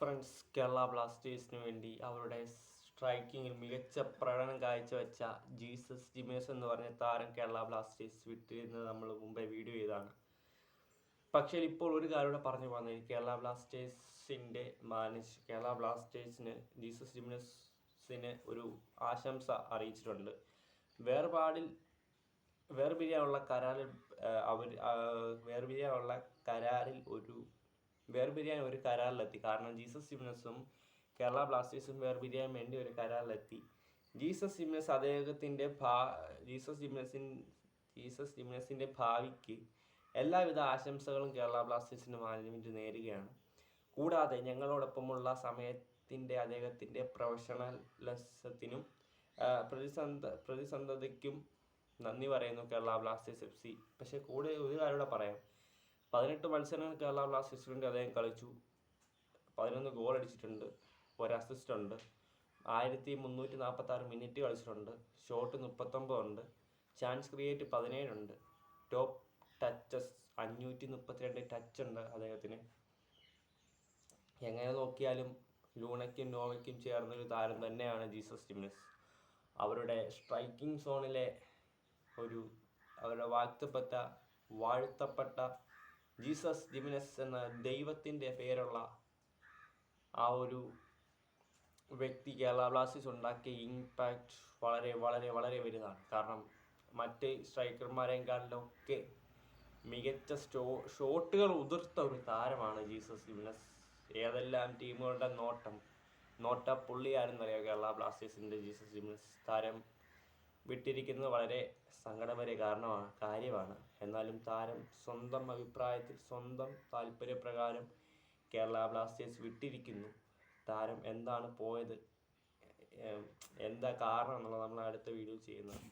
Friends Kerala ബ്ലാസ്റ്റേഴ്സിന് വേണ്ടി അവരുടെ സ്ട്രൈക്കിങ്ങിൽ മികച്ച പ്രകടനം കാഴ്ചവെച്ച ജീസസ് ജിമേസ് എന്ന് പറഞ്ഞ താരം കേരള ബ്ലാസ്റ്റേഴ്സ് വിട്ടിരുന്നത് നമ്മൾ മുമ്പേ വീഡിയോ ചെയ്താണ് പക്ഷേ ഇപ്പോൾ ഒരു കാര്യം കൂടെ പറഞ്ഞു പോകുന്നത് കേരള ബ്ലാസ്റ്റേഴ്സിന്റെ മാനേജ് കേരള ബ്ലാസ്റ്റേഴ്സിന് ജീസസ് ജിമിനസിന് ഒരു ആശംസ അറിയിച്ചിട്ടുണ്ട്. വേർപാടിൽ വേർപിരിയാനുള്ള കരാറിൽ അവർ വേർപിരിയാനുള്ള കരാറിൽ ഒരു വേർപിരിയാൻ ഒരു കരാറിലെത്തി. കാരണം ജീസസ് ജിംനസും കേരള ബ്ലാസ്റ്റേഴ്സും വേർപിരിയാൻ വേണ്ടി ഒരു കരാറിലെത്തി. ജീസസ് ജിംനസ് അദ്ദേഹത്തിന്റെ ഭാ ജീസസ് ജിംനസിൻ ജീസസ് ജിംനസിന്റെ ഭാവിക്ക് എല്ലാവിധ ആശംസകളും കേരള ബ്ലാസ്റ്റേഴ്സിന്റെ മാനേജ്മെന്റ് നേരുകയാണ്. കൂടാതെ ഞങ്ങളോടൊപ്പമുള്ള സമയത്തിന്റെ അദ്ദേഹത്തിന്റെ പ്രൊഫഷണലിസത്തിനും പ്രതിസന്ധ പ്രതിസന്ധതയ്ക്കും നന്ദി പറയുന്നു കേരള ബ്ലാസ്റ്റേഴ്സ് എഫ് സി. പക്ഷേ കൂടെ ഒരു കാര്യം കൂടെ പറയാം. പതിനെട്ട് മത്സരങ്ങൾ കേരള ബ്ലാസ്റ്റേഴ്സിന് വേണ്ടി അദ്ദേഹം കളിച്ചു. പതിനൊന്ന് ഗോൾ അടിച്ചിട്ടുണ്ട്. ഒരു അസിസ്റ്റ് ഉണ്ട്. ആയിരത്തി മുന്നൂറ്റി നാൽപ്പത്തി ആറ് മിനിറ്റ് കളിച്ചിട്ടുണ്ട് ഷോട്ട് മുപ്പത്തൊമ്പതുണ്ട് ചാൻസ് ക്രിയേറ്റ് പതിനേഴുണ്ട് ടോപ്പ് ടച്ചസ് അഞ്ഞൂറ്റി മുപ്പത്തിരണ്ട് ടച്ച് ഉണ്ട് അദ്ദേഹത്തിന്. എങ്ങനെ നോക്കിയാലും ലൂണയ്ക്കും നോവയ്ക്കും ചേർന്നൊരു താരം തന്നെയാണ് ജീസസ് ജിംനസ് അവരുടെ സ്ട്രൈക്കിംഗ് സോണിലെ ഒരു അവരുടെ വാഴ്ത്തപ്പെട്ട വാഴ്ത്തപ്പെട്ട ജീസസ് ജിമിനസ് എന്ന ദൈവത്തിന്റെ പേരുള്ള ആ ഒരു വ്യക്തി കേരള ബ്ലാസ്റ്റേഴ്സ് ഉണ്ടാക്കിയ ഇമ്പാക്റ്റ് വളരെ വളരെ വളരെ വലുതാണ്. കാരണം മറ്റ് സ്ട്രൈക്കർമാരെക്കാളിലൊക്കെ മികച്ച സ്റ്റോ ഷോട്ടുകൾ ഉതിർത്ത ഒരു താരമാണ് ജീസസ് ജിമിനസ് ഏതെല്ലാം ടീമുകളുടെ നോട്ടം നോട്ട പുള്ളിയായിരുന്നറിയാം കേരള ബ്ലാസ്റ്റേഴ്സിന്റെ ജീസസ് ജിമിനസ് താരം വിട്ടിരിക്കുന്നത് വളരെ സങ്കടമേറിയ കാരണമാണ് കാര്യമാണ്. എന്നാലും താരം സ്വന്തം അഭിപ്രായത്തിൽ സ്വന്തം താല്പര്യപ്രകാരം കേരള ബ്ലാസ്റ്റേഴ്സ് വിട്ടിരിക്കുന്നു. താരം എന്താണ് പോയത് എന്താ കാരണം എന്നുള്ളത് നമ്മൾ അടുത്ത വീഡിയോ ചെയ്യുന്നത്